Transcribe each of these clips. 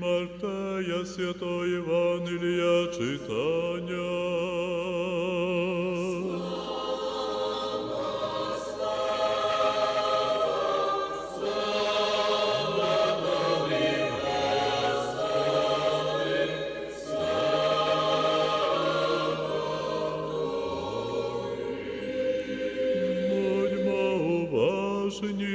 Мартея Святого Євангелія читання. Будьмо уважні,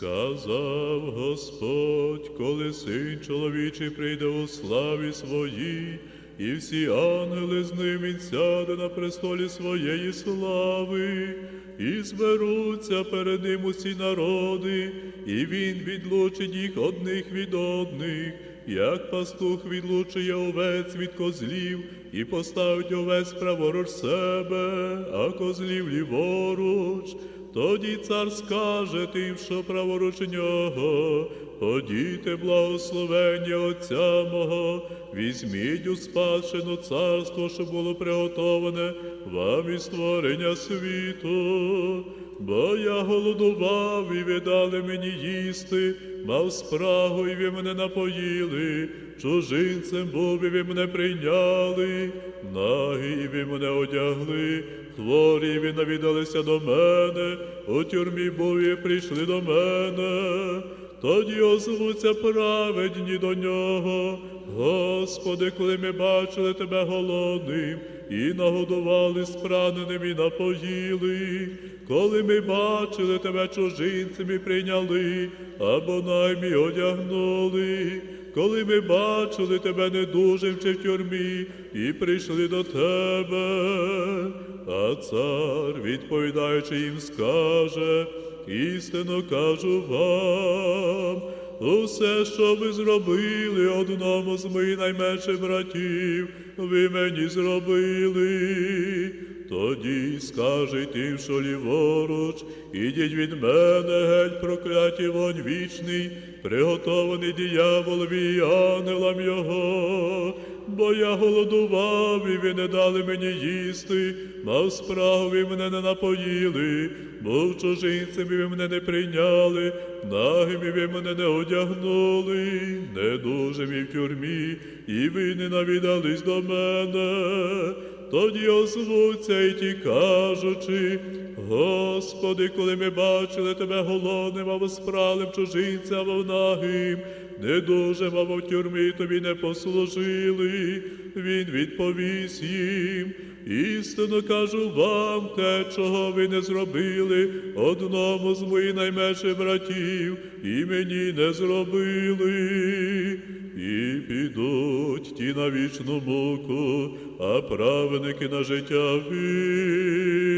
сказав Господь, коли син чоловічий прийде у славі своїй, і всі ангели з ним він сяде на престолі своєї слави, і зберуться перед ним усі народи, і він відлучить їх одних від одних, як пастух відлучує овець від козлів, і поставить овець праворуч себе, а козлів ліворуч. Тоді цар скаже тим, що праворуч нього, ходіте, благословення Отця мого, візьміть у спадщину царство, що було приготоване вам із створення світу. Бо я голодував, і ви дали мені їсти, мав спрагу, і ви мене напоїли, чужинцем був, і ви мене прийняли, нагі, і ви мене одягли, хворі, навідалися до мене, у тюрмі бові прийшли до мене. Тоді озвуться праведні до нього. Господи, коли ми бачили тебе голодним, і нагодували спраненим і напоїли, коли ми бачили тебе чужинцем і прийняли, або наймі одягнули, коли ми бачили тебе недужим чи в тюрмі, і прийшли до тебе, а цар, відповідаючи їм, скаже, істинно кажу вам. Усе, що ви зробили одному з моїх найменших братів, ви мені зробили. Тоді скажи тим, що ліворуч, ідіть від мене, геть прокляті вонь вічний, приготований дияволові і ангелам його. Бо я голодував, і ви не дали мені їсти, мав спрагу, ви мене не напоїли, був чужинцем, і ви мене не прийняли, нагим, і ви мене не одягнули, недужим і в тюрмі, і ви не навідались до мене. Тоді озвуться і ті кажучи, Господи, коли ми бачили Тебе голодним, або спралим чужинцем, або нагим, недужим, або в тюрмі тобі не послужили, він відповість їм. Істинно кажу вам те, чого ви не зробили одному з моїх найменших братів, і мені не зробили. І підуть ті на вічну муку, а праведники на життя вічне.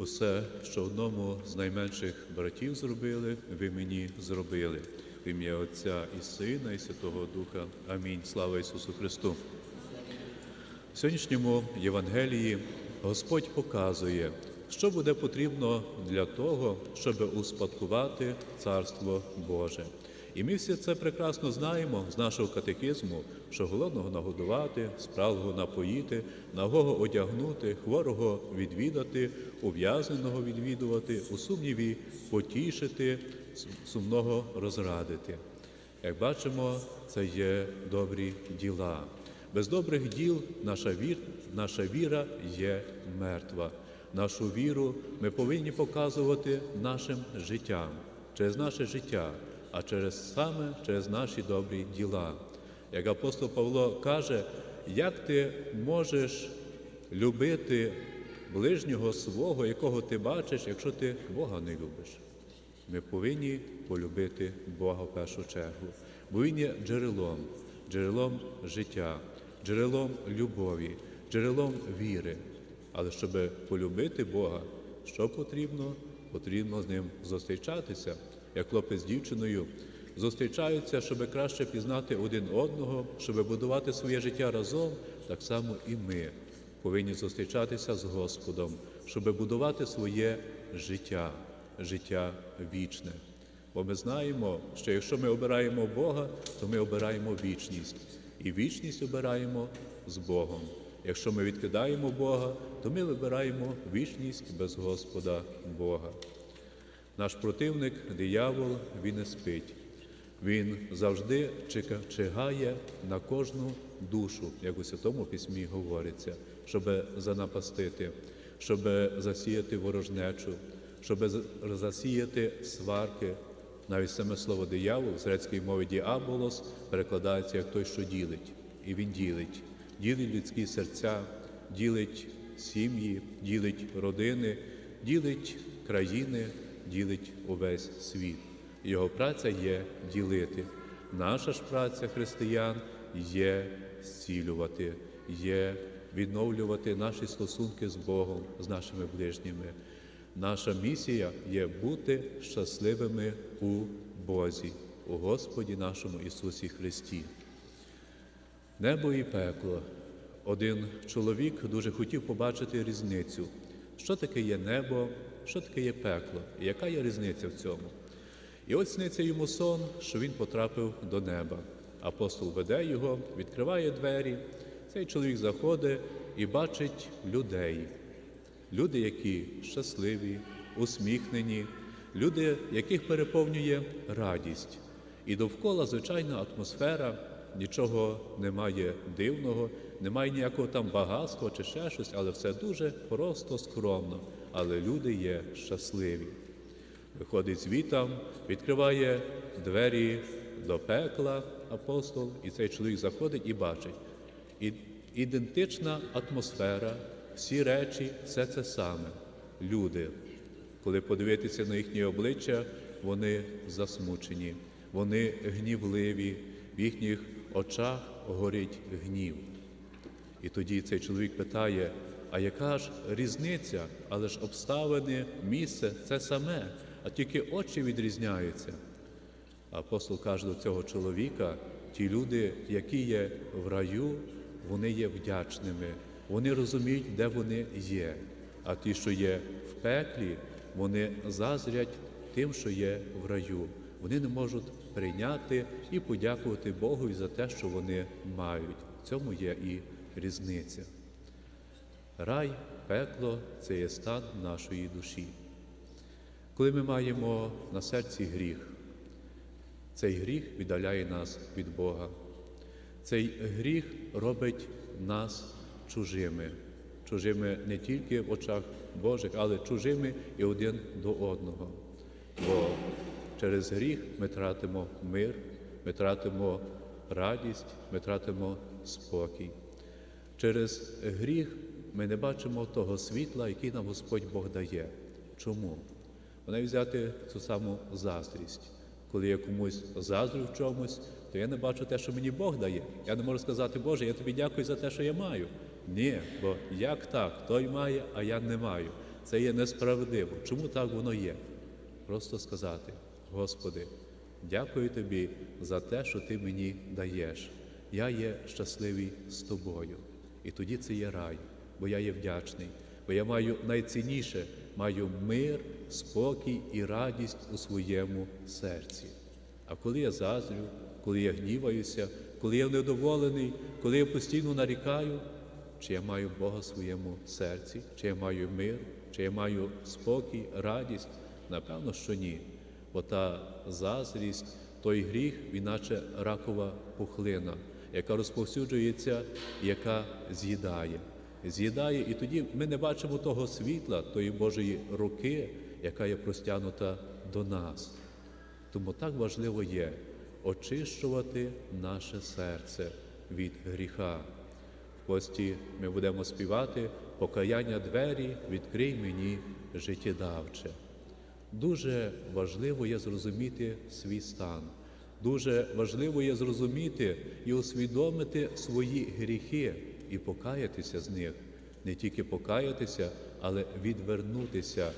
Усе, що одному з найменших братів зробили, ви мені зробили. В ім'я Отця і Сина, і Святого Духа. Амінь. Слава Ісусу Христу. В сьогоднішньому Євангелії Господь показує, що буде потрібно для того, щоб успадкувати Царство Боже. І ми всі це прекрасно знаємо з нашого катехизму, що голодного нагодувати, спраглого напоїти, нагого одягнути, хворого відвідати, ув'язненого відвідувати, у сумніві потішити, сумного розрадити. Як бачимо, це є добрі діла. Без добрих діл наша, вір, наша віра є мертва. Нашу віру ми повинні показувати нашим життям, через наше життя, а через саме через наші добрі діла. Як апостол Павло каже, як ти можеш любити ближнього свого, якого ти бачиш, якщо ти Бога не любиш? Ми повинні полюбити Бога в першу чергу, бо Він є джерелом, джерелом життя, джерелом любові, джерелом віри. Але щоб полюбити Бога, що потрібно? Потрібно з ним зустрічатися, як хлопець з дівчиною зустрічаються, щоб краще пізнати один одного, щоб будувати своє життя разом, так само і ми повинні зустрічатися з Господом, щоб будувати своє життя, життя вічне. Бо ми знаємо, що якщо ми обираємо Бога, то ми обираємо вічність. І вічність обираємо з Богом. Якщо ми відкидаємо Бога, то ми вибираємо вічність без Господа Бога. Наш противник, диявол, він не спить. Він завжди чигає на кожну душу, як у Святому Письмі говориться, щоб занапастити, щоб засіяти ворожнечу, щоб засіяти сварки. Навіть саме слово диявол з грецької мови діаболос перекладається як той, що ділить. І він ділить. Ділить людські серця, ділить сім'ї, ділить родини, ділить країни, ділить увесь світ. Його праця є ділити. Наша ж праця християн є зцілювати, є відновлювати наші стосунки з Богом, з нашими ближніми. Наша місія є бути щасливими у Бозі, у Господі нашому Ісусі Христі. Небо і пекло. Один чоловік дуже хотів побачити різницю, що таке є небо, що таке є пекло, і яка є різниця в цьому. І от сниться йому сон, що він потрапив до неба. Апостол веде його, відкриває двері. Цей чоловік заходить і бачить людей. Люди, які щасливі, усміхнені, люди, яких переповнює радість. І довкола звичайна атмосфера, нічого немає дивного, немає ніякого там багатства чи ще щось, але все дуже просто, скромно. Але люди є щасливі. Виходить звітам, відкриває двері до пекла апостол, і цей чоловік заходить і бачить. І ідентична атмосфера, всі речі, все це саме. Люди. Коли подивитися на їхні обличчя, вони засмучені, вони гнівливі, в їхніх очах горить гнів. І тоді цей чоловік питає: а яка ж різниця? Але ж обставини, місце це саме, а тільки очі відрізняються. Апостол каже до цього чоловіка: ті люди, які є в раю, вони є вдячними, вони розуміють, де вони є. А ті, що є в пеклі, вони зазрять тим, що є в раю. Вони не можуть прийняти і подякувати Богу за те, що вони мають. В цьому є і різниця. Рай, пекло це є стан нашої душі. Коли ми маємо на серці гріх, цей гріх віддаляє нас від Бога. Цей гріх робить нас чужими, чужими не тільки в очах Божих, але чужими і один до одного. Бо через гріх ми тратимо мир, ми тратимо радість, ми тратимо спокій. Через гріх ми не бачимо того світла, який нам Господь Бог дає. Чому? Вона взяти цю саму заздрість. Коли я комусь заздрю в чомусь, то я не бачу те, що мені Бог дає. Я не можу сказати, Боже, я тобі дякую за те, що я маю. Ні, бо як так? Той має, а я не маю. Це є несправедливо. Чому так воно є? Просто сказати, Господи, дякую тобі за те, що ти мені даєш. Я є щасливий з тобою. І тоді це є рай, бо я є вдячний, бо я маю найцінніше, маю мир, спокій і радість у своєму серці. А коли я заздрю, коли я гніваюся, коли я недоволений, коли я постійно нарікаю, чи я маю Бога в своєму серці, чи я маю мир, чи я маю спокій, радість? Напевно, що ні. Бо та заздрість, той гріх, він наче ракова пухлина, яка розповсюджується, яка з'їдає. З'їдає, і тоді ми не бачимо того світла, тої Божої руки, яка є простягнута до нас. Тому так важливо є очищувати наше серце від гріха. В пості ми будемо співати покаяння двері, відкрий мені життєдавче. Дуже важливо є зрозуміти свій стан. Дуже важливо є зрозуміти і усвідомити свої гріхи і покаятися з них. Не тільки покаятися, але відвернутися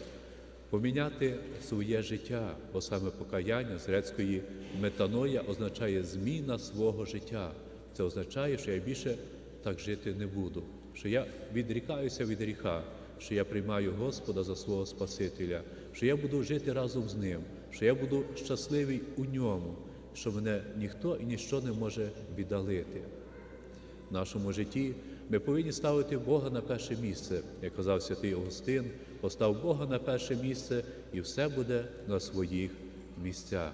поміняти своє життя, бо саме покаяння з грецької метаноя означає зміна свого життя. Це означає, що я більше так жити не буду, що я відрікаюся від гріха, що я приймаю Господа за свого Спасителя, що я буду жити разом з Ним, що я буду щасливий у ньому, що мене ніхто і ніщо не може віддалити. Нашому житті ми повинні ставити Бога на перше місце. Як казав святий Августин, постав Бога на перше місце і все буде на своїх місцях.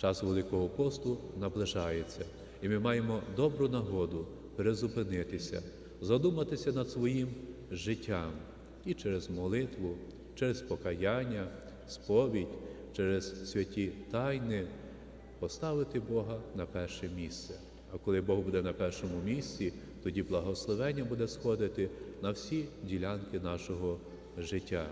Час Великого посту наближається, і ми маємо добру нагоду перезупинитися, задуматися над своїм життям і через молитву, через покаяння, сповідь, через святі тайни поставити Бога на перше місце. А коли Бог буде на першому місці, тоді благословення буде сходити на всі ділянки нашого життя.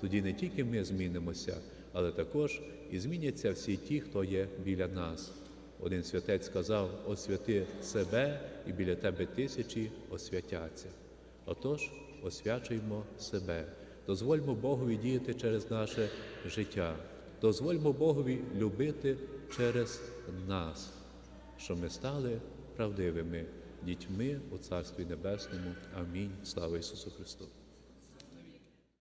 Тоді не тільки ми змінимося, але також і зміняться всі ті, хто є біля нас. Один святець сказав: освяти себе, і біля тебе тисячі освятяться. Отож, освячуємо себе, дозвольмо Богові діяти через наше життя, дозвольмо Богові любити через нас, щоб ми стали правдивими дітьми у Царстві Небесному. Амінь. Слава Ісусу Христу!